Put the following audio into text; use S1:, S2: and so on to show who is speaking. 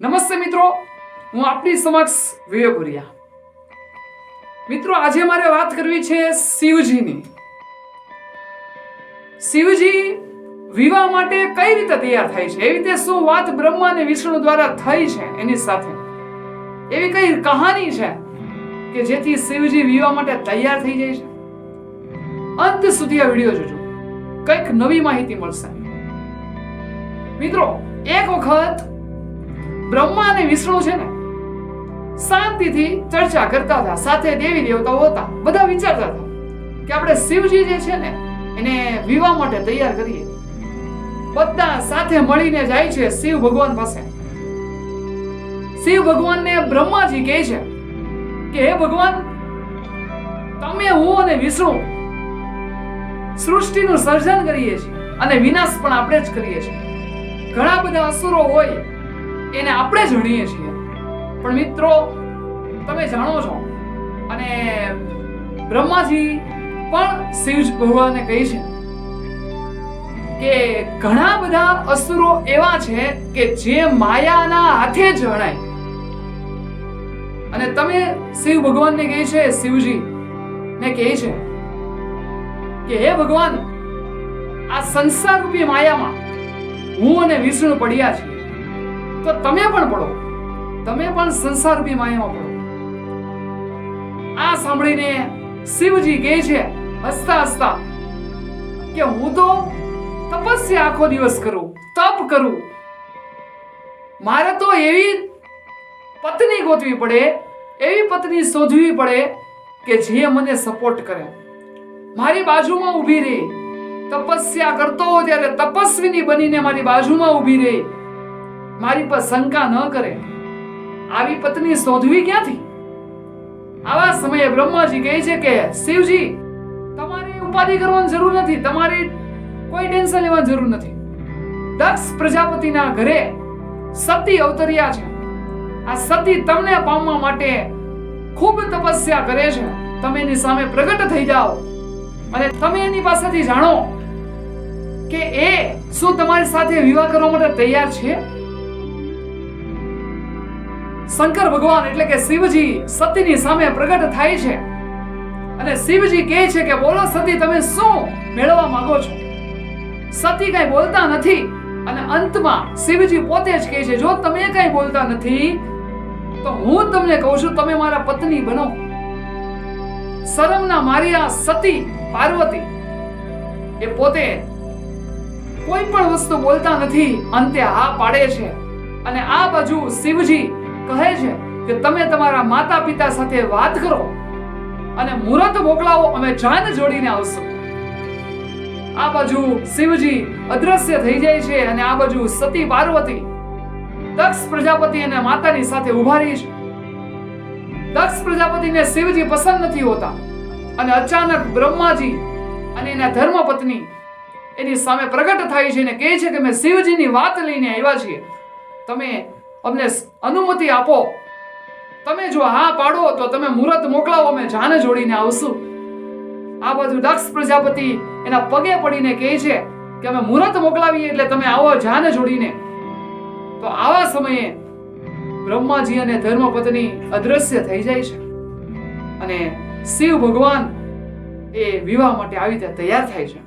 S1: નમસ્તે મિત્રો, હું આપની સમક્ષ વિવેકુરિયા મિત્રો, આજે મારે વાત કરવી છે શિવજીની. શિવજી વિવાહ માટે કઈ રીતે તૈયાર થાય છે? એવી રીતે શું વાત બ્રહ્મા અને વિષ્ણુ દ્વારા થઈ છે એની સાથે? એવી કઈ કહાની છે કે જેથી શિવજી વિવાહ માટે તૈયાર થઈ જાય છે? અંત સુધી આ વીડિયો જોજો. કંઈક નવી માહિતી મળશે. મિત્રો, એક વખત બ્રહ્મા અને વિષ્ણુ છે ને, શાંતિથી ચર્ચા કરતા હતા, સાથે દેવી દેવતાઓ હતા, બધા વિચારતા હતા કે આપણે શિવજી જે છે ને, એને વિવાહ માટે તૈયાર કરીએ. બધા સાથે મળીને જાય છે શિવ ભગવાન પાસે. શિવ ભગવાનને બ્રહ્માજી કહે છે કે, હે ભગવાન, તમે હું અને વિષ્ણુ સૃષ્ટિનું સર્જન કરીએ છીએ અને વિનાશ પણ આપણે જ કરીએ છીએ. ઘણા બધા અસુરો હોય એને આપણે જાણીએ છીએ. પણ મિત્રો, તમે જાણો છો, અને બ્રહ્માજી પણ શિવ ભગવાનને કહે છે કે ઘણા બધા અસુરો એવા છે કે જે માયાના હાથે જણાય. અને તમે શિવ ભગવાનને કહે છે, શિવજી ને કહે છે કે, હે ભગવાન, આ સંસાર રૂપી માયામાં હું અને વિષ્ણુ પડ્યા છીએ. તો તમે પણ પડો તમે પણ સંસાર રૂપી માયામાં પડો આ સાંભળીને શિવજી કહે છે, હસતા હસતા, કે હું તો તપસ્યા આખો દિવસ કરું, તપ કરું. મારે તો એવી પત્ની ગોતવી પડે, એવી પત્ની શોધવી પડે કે જે મને સપોર્ટ કરે. મારી બાજુમાં ઊભી રહે. તપસ્યા કરતો ત્યારે તપસ્વીની બનીને મારી બાજુમાં ઊભી રહે. મારી પર શંકા ન કરે. આવી પત્ની શોધવી ક્યાંથી? આવા સમયે બ્રહ્માજી કહે છે કે, શિવજી, તમારે ઉપાધિ કરવાની જરૂર નથી. તમારે કોઈ ટેન્શન લેવાની જરૂર નથી. દક્ષ પ્રજાપતિના ઘરે સતી અવતર્યા છે. આ સતી તમને પામવા માટે ખૂબ તપસ્યા કરે છે. તમે એની સામે પ્રગટ થઈ જાઓ. અને તમે એની પાસેથી જાણો કે એ શું તમારી સાથે વિવાહ કરવા માટે તૈયાર છે? શંકર ભગવાન એટલે કે શિવજી સતીની સામે પ્રગટ થાય છે. અને શિવજી કહે છે કે, બોલો સતી, તમે શું મેળવવા માંગો છો? સતી કઈ બોલતા નથી અને અંતમાં શિવજી પોતે જ કહે છે, જો તમે કઈ બોલતા નથી, તો હું તમને કહું છું, તમે મારા પત્ની બનો. શરમના મારી આ સતી પાર્વતી એ પોતે કોઈ પણ વસ્તુ બોલતા નથી, અંતે હા પાડે છે. અને આ બાજુ શિવજી કહે છે કે તમે તમારા માતા પિતા સાથે વાત કરો અને મુહૂર્ત મોકલાવો, અમે જાન જોડીને આવશું. આ બાજુ શિવજી અદ્રશ્ય થઈ જાય છે અને આ બાજુ સતી પાર્વતી દક્ષ પ્રજાપતિ અને માતાની સાથે ઊભા રહી છે. દક્ષ પ્રજાપતિને શિવજી પસંદ નથી હોતા અને અચાનક બ્રહ્માજી અને એના ધર્મપત્ની એની સામે પ્રગટ થાય છે અને કહે છે કે મેં શિવજીની વાત લઈને આવ્યા છીએ. તમે અમને અનુમતિ આપો. તમે જો હા પાડો તો તમે મુહૂર્ત મોકલાવો, અમે જાને જોડીને આવશું. આ બધું દક્ષ પ્રજાપતિ એના પગે પડીને કહે છે કે અમે મુહૂર્ત મોકલાવીએ એટલે તમે આવો જાને જોડીને. તો આવા સમયે બ્રહ્માજી અને ધર્મપત્ની અદ્રશ્ય થઈ જાય છે અને શિવ ભગવાન એ વિવાહ માટે આવી રીતે તૈયાર થાય છે.